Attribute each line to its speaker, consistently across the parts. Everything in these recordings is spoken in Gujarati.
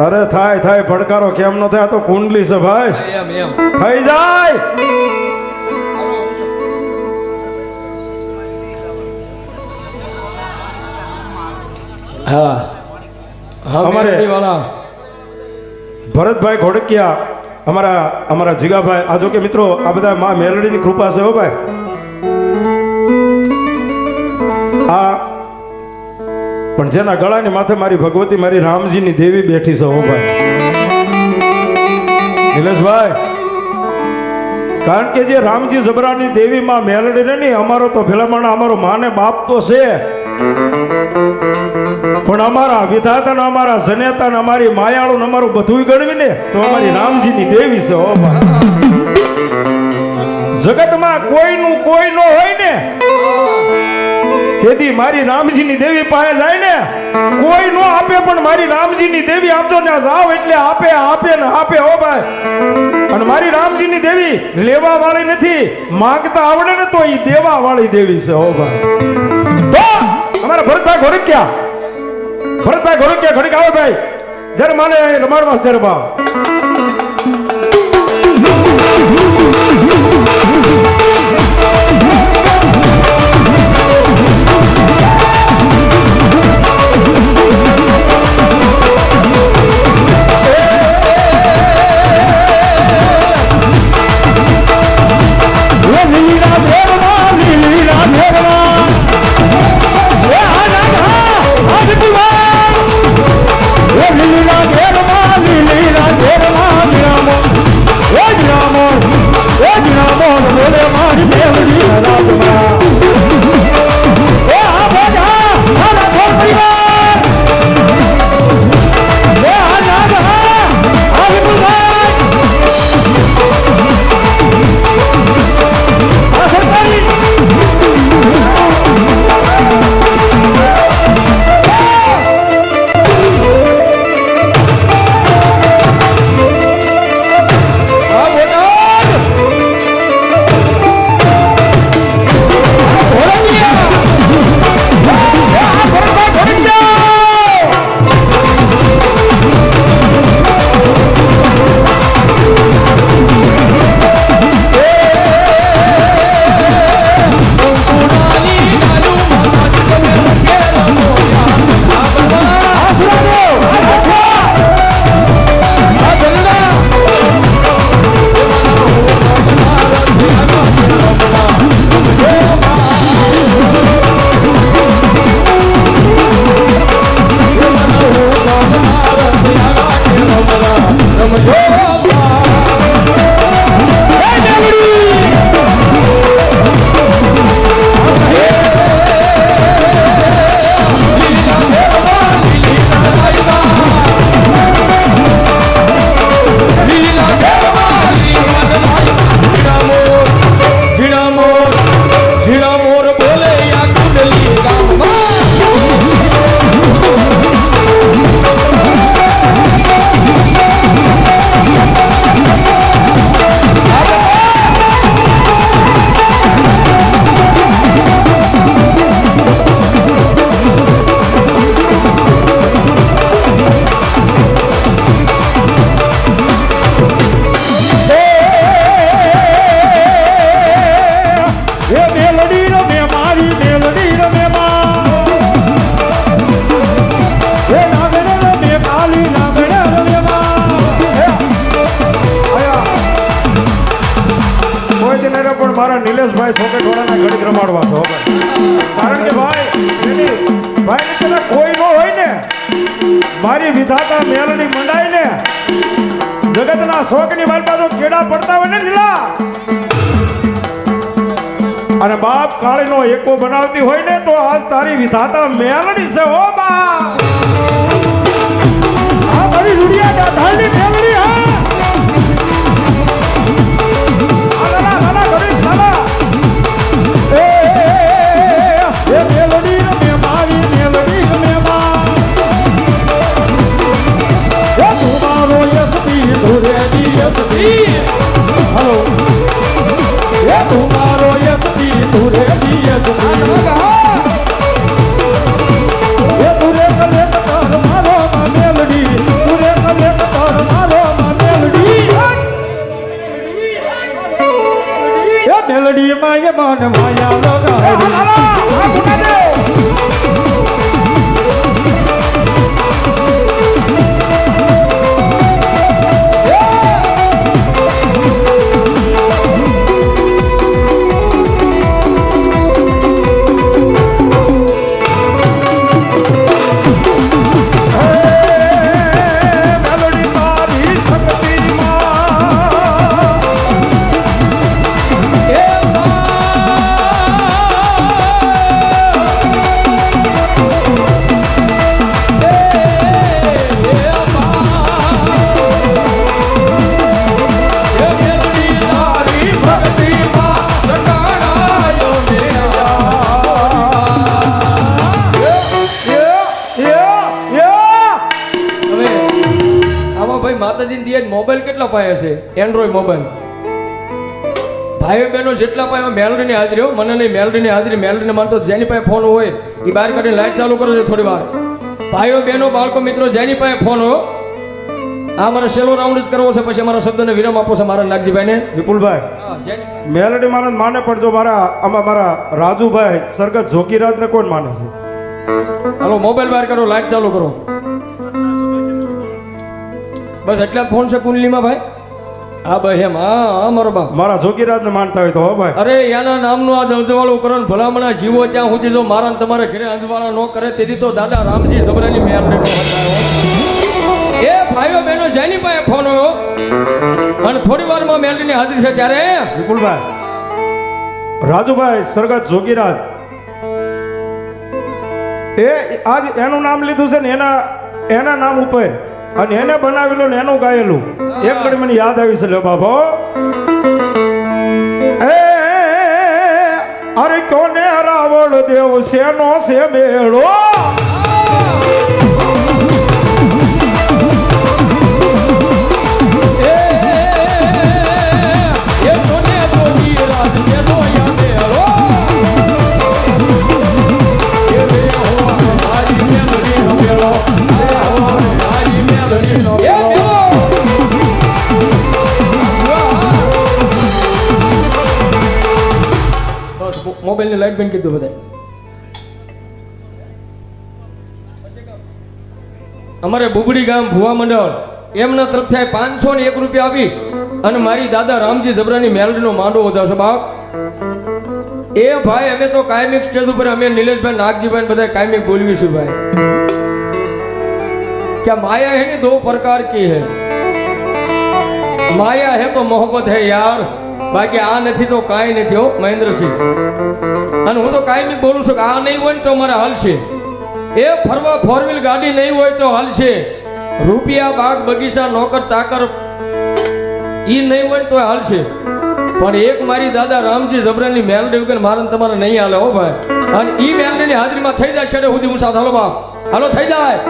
Speaker 1: અરે થાય થાય પડકારો કેમ ન થાય? તો કુંડલી છે ભાઈ. થઈ જાય.
Speaker 2: હા. હા
Speaker 1: અમારે- ભરતભાઈ ઘોડકિયા અમારા અમારા જીગાભાઈ. આ જો કે મિત્રો આ બધા મા મેલડીની કૃપા છે હો ભાઈ. આ પણ જેના ગળાની માથે મારી ભગવતી, મારી રામજીની દેવી બેઠી છે ભાઈ. નિલેશભાઈ, કારણ કે જે રામજી જબરાની દેવી માં મેલડી ને, અમારો તો ભેલામણ, અમારો માને બાપ તો છે. પણ અમારા વિધાતા ને, અમારા જનેતા ને, અમારી માયાળું ને, અમારું બધું ગણવી ને, તો અમારી રામજીની દેવી છે, હો ભાઈ. જગતમાં કોઈનું કોઈ ન હોય ને તેથી મારી રામજીની દેવી પાસે જાય ને, કોઈ નો આપે પણ મારી રામજીની દેવી આપજો ને જાવ એટલે આપે આપે ને આપે હો ભાઈ. અને મારી રામજીની દેવી લેવા વાળી નથી, માંગતા આવડે ને તો એ દેવા વાળી દેવી છે હો ભાઈ. તો અમારા ભરતભાઈ ઘોડક્યા ભરતભાઈ ઘોડક્યા ઘડીક આવો ભાઈ. જ્યારે માને રમાડવા બા દિન મારા નિલેશભાઈ સોકેટવાળાના ઘડીક રમાડવા છો કારણ કે ભાઈ ભાઈ કદાચ કોઈ ન હોય ને, મારી વિધાતા મેલડી મંડાય ને જગતના શોકની માલપા તો કેડા પડતા હોય ને નીલા? અને બાપ કાળીનો એકો બનાવતી હોય ને, તો આજ તારી વિધાતા મેલડી છે ઓ બા આ મારી દાઢાની મેલડી મેલડી માં
Speaker 2: મન માયા લગાડી પાયા છે એન્ડ્રોઈડ મોબાઈલ ભાઈઓ બહેનો જેટલા પાયા મેલડીની હાજરી હો મને નહીં મેલડીની હાજરી મેલડીને માનતો જેની પાસે ફોન હોય એ બહાર કાઢીને લાઈટ ચાલુ કરો છો થોડી વાર. ભાઈઓ બહેનો બાળકો મિત્રો જેની પાસે ફોન હોય આ મારે સેલો રાઉન્ડ જ કરવો છે પછી અમારા શબ્દને વિરામ આપો છે મારા નાગજીભાઈને.
Speaker 1: વિપુલભાઈ મેલડી માને માને પણ જો મારા આમાં મારા રાજુભાઈ સરગત જોગીરાજને કોણ માને છે?
Speaker 2: હાલો મોબાઈલ બહાર કરો લાઈટ ચાલુ કરો. બસ એટલા ફોન છે કુંડલીમાં ભાઈ? હા ભાઈ એમ. હા હા મારો બાપ.
Speaker 1: મારા જોગીરાજને માનતા હોય તો હો ભાઈ.
Speaker 2: અરે યાના નામનું આ અંજવાળું કરો ને ભલામણા જીવો ત્યાં સુધી જો મારા તમારે ઘરે અંધવાળા ન કરે તેથી તો દાદા રામજી જબરાની મેરને નો એ ભાઈઓ બહેનો જેની પાસે ફોન હોય અને થોડી વારમાં મેલડીની હાજરી છે ત્યારે?
Speaker 1: વિપુલભાઈ રાજુભાઈ સરગત જોગીરાજ. એ આજ એનું નામ લીધું છે ને એના એના નામ ઉપર. અને એને બનાવેલું ને એનું ગાયેલું. એક ઘડી મને યાદ આવી છે લે બાબો એ અરે કોને રાવણ દેવ શેનો છે બેડો
Speaker 2: મોબાઈલની લાઈટ બંધ કીધું બધાય અમારે બુબડી ગામ ભુવા મંડળ એમના તરફથી પાંચસો ને એક રૂપિયા આપી અને મારી દાદા રામજી જબરાની મેલડીનો માંડો વધારશો બાપ એ ભાઈ અમે તો કાયમિક સ્ટેજ ઉપર અમે નિલેશભાઈ નાગજીભાઈ બધા કાયમિક બોલવીશું ભાઈ क्या माया है नहीं दो प्रकार की है માયા હે તો મોહબ્બત હે યાર બાકી આ નથી તો કાંઈ નથી હો, મહેન્દ્રસિંહ. અને હું તો કાંઈ બોલું છું કે આ નહીં હોય ને તો મારે હાલશે એ ફરવા ફોર વ્હીલ ગાડી નહીં હોય તો હાલશે રૂપિયા, બાગ, બગીચા, નોકર, ચાકર, ઈ નહીં હોય તો હાલશે પણ એક મારી દાદા રામજી જબરાની મેલડી વગર મારે તમારે નહીં હાલે હો ભાઈ. અને ઈ મેલડીની હાજરીમાં થઈ જાય છેડે સુધી હું સાથે. હાલો બાપ. હાલો, થઈ જાય.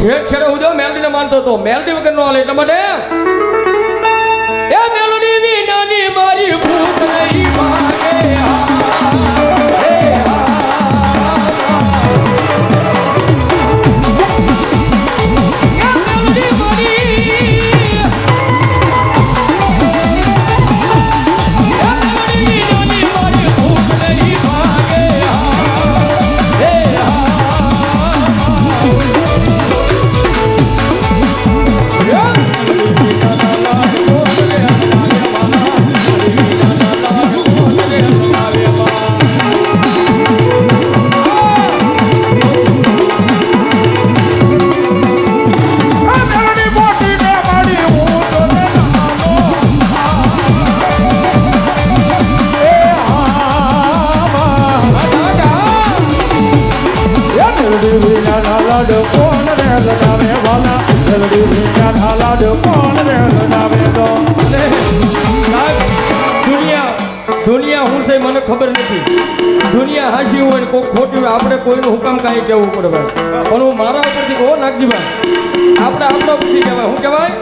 Speaker 2: છેડ છેડે હું જો મેલડીને માનતો હતો મેલડી વગર નો હાલે એટલા માટે. એ મેલડી વિનાની મારી ભૂખ નહીં માગે. હા, દુનિયા હું છે મને ખબર નથી. દુનિયા હાસી હોય કોઈ ખોટી હોય, આપણે કોઈનું હુકમ કાંઈ કહેવું પડે ભાઈ. પણ હું મારા ઉપરથી કહો નાગજીભાઈ, આપણે આપણા ઉપરથી કહેવાય. શું કહેવાય?